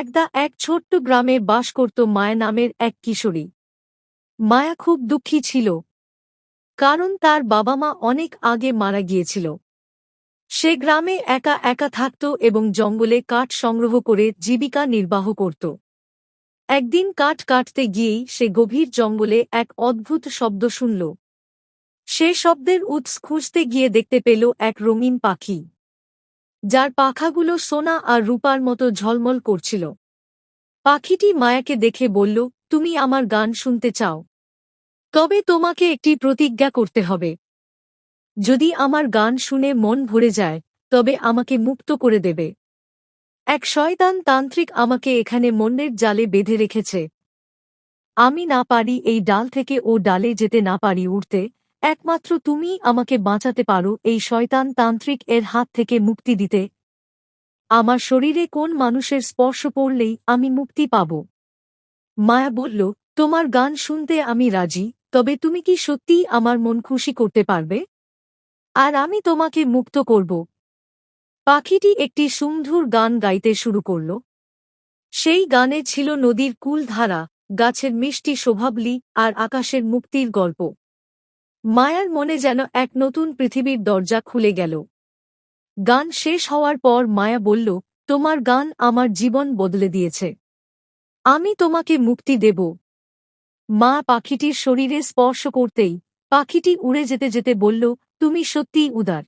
একদা এক ছোট্ট গ্রামে বাস করত মায়া নামের এক কিশোরী। মায়া খুব দুঃখী ছিল, কারণ তার বাবা মা অনেক আগে মারা গিয়েছিল। সে গ্রামে একা একা থাকত এবং জঙ্গলে কাঠ সংগ্রহ করে জীবিকা নির্বাহ করত। একদিন কাঠ কাটতে গিয়েই সে গভীর জঙ্গলে এক অদ্ভুত শব্দ শুনল। সে শব্দের উৎস খুঁজতে গিয়ে দেখতে পেল এক রঙিন পাখি। যার পাখাগুলো সোনা আর রূপার মতো ঝলমল করছিল। পাখিটি মায়াকে দেখে বলল, তুমি আমার গান শুনতে চাও। তবে তোমাকে একটি প্রতিজ্ঞা করতে হবে। যদি আমার গান শুনে মন ভরে যায়, তবে আমাকে মুক্ত করে দেবে। এক শয়তান তান্ত্রিক আমাকে এখানে মন্যের জালে বেঁধে রেখেছে। আমি না পারি এই ডাল থেকে ও ডালে যেতে না পারি উঠতে একমাত্র তুমি আমাকে বাঁচাতে পারো এই শয়তান তান্ত্রিক এর হাত থেকে মুক্তি দিতে। আমার শরীরে কোন মানুষের স্পর্শ পড়লেই আমি মুক্তি পাব? মায়া বলল, তোমার গান শুনতে আমি রাজি, তবে তুমি কি সত্যিই আমার মন খুশি করতে পারবে? আর আমি তোমাকে মুক্ত করব। পাখিটি একটি সুমধুর গান গাইতে শুরু করল। সেই গানে ছিল নদীর কুলধারা, গাছের মিষ্টি শোভাবলি আর আকাশের মুক্তির গল্প। মায়ার মনে যেন এক নতুন পৃথিবীর দরজা খুলে গেল। গান শেষ হওয়ার পর মায়া বলল, তোমার গান আমার জীবন বদলে দিয়েছে। আমি তোমাকে মুক্তি দেব। মা পাখিটির শরীরে স্পর্শ করতেই পাখিটি উড়ে যেতে যেতে বলল, তুমি সত্যিই উদার।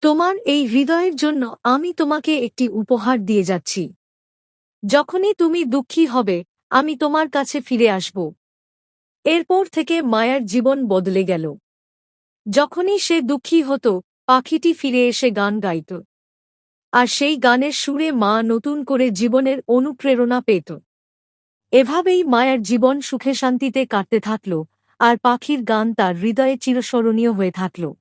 তোমার এই হৃদয়ের জন্য আমি তোমাকে একটি উপহার দিয়ে যাচ্ছি। যখনই তুমি দুঃখী হবে, আমি তোমার কাছে ফিরে আসব। এরপর থেকে মায়ার জীবন বদলে গেল। যখনই সে দুঃখী হতো, পাখিটি ফিরে এসে গান গাইত। আর সেই গানের সুরে মা নতুন করে জীবনের অনুপ্রেরণা পেত। এভাবেই মায়ার জীবন সুখে শান্তিতে কাটতে থাকল, আর পাখির গান তার হৃদয়ে চিরস্মরণীয় হয়ে থাকল।